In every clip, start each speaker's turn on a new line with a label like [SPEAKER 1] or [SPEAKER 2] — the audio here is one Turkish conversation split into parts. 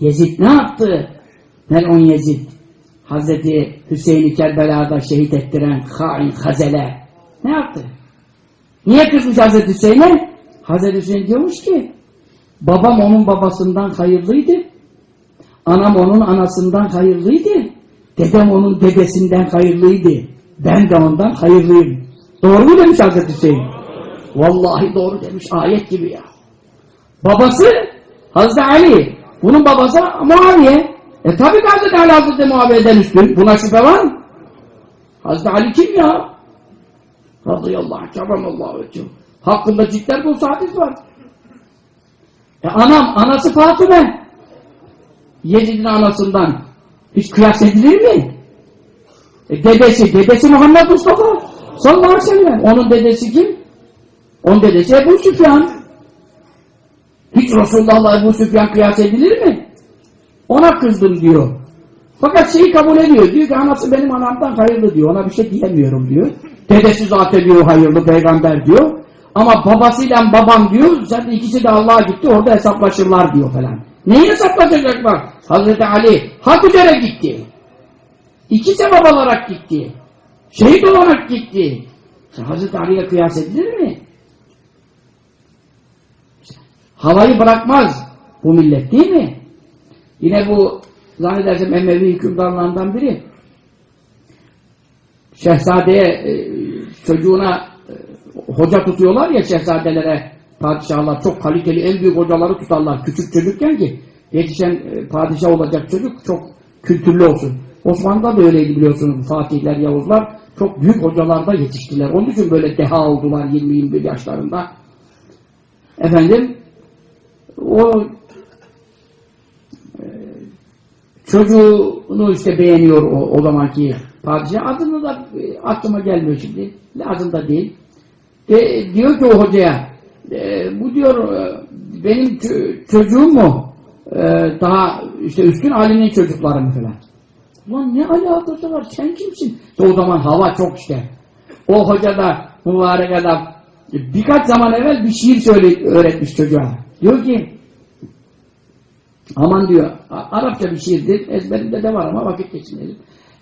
[SPEAKER 1] Yezid ne yaptı? Mel'un Yezid. Hazreti Hüseyin'i Kerbela'da şehit ettiren hain Hazele. Ne yaptı? Niye kızmış Hazreti Hüseyin'e? Hazreti Hüseyin diyormuş ki babam onun babasından hayırlıydı. Anam onun anasından hayırlıydı. Dedem onun dedesinden hayırlıydı. Ben de ondan hayırlıyım. Doğru mu demiş Hazreti Hüseyin? Vallahi doğru demiş. Ayet gibi ya. Babası Hazreti Ali. Bunun babası Muaviye. E tabi Hazreti Ali Hazreti Muaviye'den üstün. Buna şüphe var mı? Hazreti Ali kim ya? Radıyallahu anh. Kerramallahu vecihü. Hakkında cidden bu hadis var. E anam, anası Fatıme. Yezid'in anasından. Hiç kıyas edilir mi? E dedesi, dedesi Muhammed Mustafa. Sallallahu aleyhi ve sellem. Onun dedesi kim? Onun dedesi Ebu Süfyan. Hiç Resulullah'la Ebu Süfyan kıyas edilir mi? Ona kızdım diyor. Fakat şeyi kabul ediyor. Diyor ki anası benim anamdan hayırlı diyor. Ona bir şey diyemiyorum diyor. Dedesi zaten diyor hayırlı peygamber diyor. Ama babasıyla babam diyor zaten ikisi de Allah'a gitti orada hesaplaşırlar diyor falan. Neyi hesaplaşacaklar? Hazreti Ali hak üzere gitti. İki sebep olarak gitti. Şehit olarak gitti. Hazreti Ali'ye kıyas edilir mi? Havayı bırakmaz bu millet değil mi? Yine bu zannedersem Emevi hükümdarlarından biri şehzadeye e, çocuğuna e, hoca tutuyorlar ya şehzadelere padişahlar çok kaliteli en büyük hocaları tutarlar küçük çocukken ki yetişen e, padişah olacak çocuk çok kültürlü olsun. Osmanlı'da da öyleydi biliyorsunuz Fatihler, Yavuzlar çok büyük hocalarda yetiştiler. Onun için böyle deha oldular 20-21 yaşlarında. Efendim o e, çocuğunu işte beğeniyor o, o zamanki padişah. Adını da e, aklıma gelmiyor şimdi. Lazım da değil. De, diyor ki o hocaya e, bu diyor e, benim çocuğum mu e, daha işte üstün Ali'nin çocukları mı falan. Ulan ne alakası var? Sen kimsin? O zaman hava çok işte. O hoca da mübarek adam birkaç zaman evvel bir şiir söyle, öğretmiş çocuğa. Diyor ki aman diyor Arapça bir şiirdir. Ezberimde de var ama vakit geçmeyelim.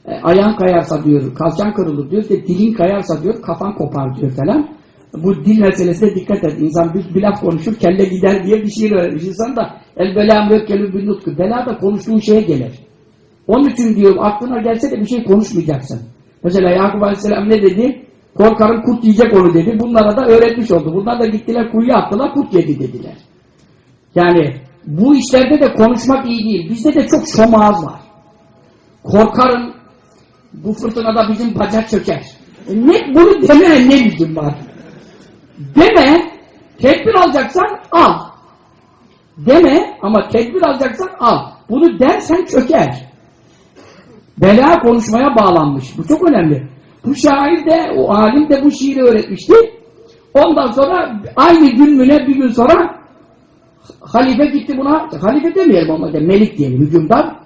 [SPEAKER 1] E, ayağın kayarsa diyor, kalçan kırılır diyor. De, dilin kayarsa diyor, kafan kopar diyor falan. Bu dil meselesine dikkat et. İnsan bir, bir laf konuşur, kelle gider diye bir şiir öğretmiş. İnsan da el bela müekkelü bin nutku. Bela da konuştuğun şeye gelir. Onun için diyor aklına gelse de bir şey konuşmayacaksın. Mesela Yakup Aleyhisselam ne dedi? Korkarım kurt yiyecek onu dedi. Bunlara da öğretmiş oldu. Bunlar da gittiler kuyuya attılar kurt yedi dediler. Yani bu işlerde de konuşmak iyi değil. Bizde de çok şomağız var. Korkarım bu fırtınada bizim bacak çöker. E ne, bunu demeye ne lüzum var? Deme, tedbir alacaksan al. Deme ama tedbir alacaksan al. Bunu dersen çöker. Bela konuşmaya bağlanmış. Bu çok önemli. Bu şair de, o alim de bu şiiri öğretmişti. Ondan sonra aynı gün müne bir gün sonra halife gitti buna, halife demeyelim ama de, melik diyelim, hücumdar.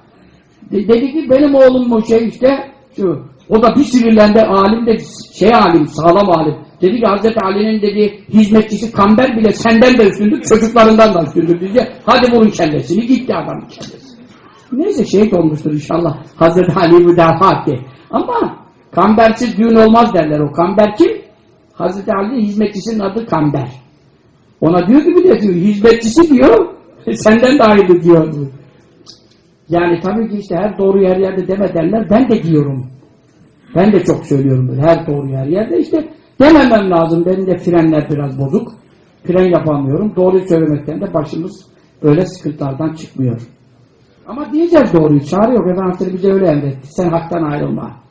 [SPEAKER 1] De- dedi ki benim oğlum bu şey işte şu. O da bir sinirlendi alim de şey alim, sağlam alim. Dedi ki Hazreti Ali'nin dedi hizmetçisi Kamber bile senden de üstündür, çocuklarından da üstündür dedi. Hadi vurun kellesini, gitti adamın kellesi. Neyse şehit olmuştur inşallah. Hazreti Ali müdafaa etti. Ama kambersiz düğün olmaz derler o. Kamber kim? Hazreti Ali'nin hizmetçisinin adı Kamber. Ona diyor ki bir de diyor, hizmetçisi diyor, senden de ayrı diyor. Yani tabii ki işte her doğru her yerde deme derler. Ben de diyorum. Ben de çok söylüyorum böyle. Her doğru her yerde işte dememem lazım. Benim de frenler biraz bozuk. Fren yapamıyorum. Doğruyu söylemekten de başımız böyle sıkıntılardan çıkmıyor. Ama diyeceğiz doğruyu. Çare yok. Efendimiz bize öyle emretti. Sen haktan ayrılma.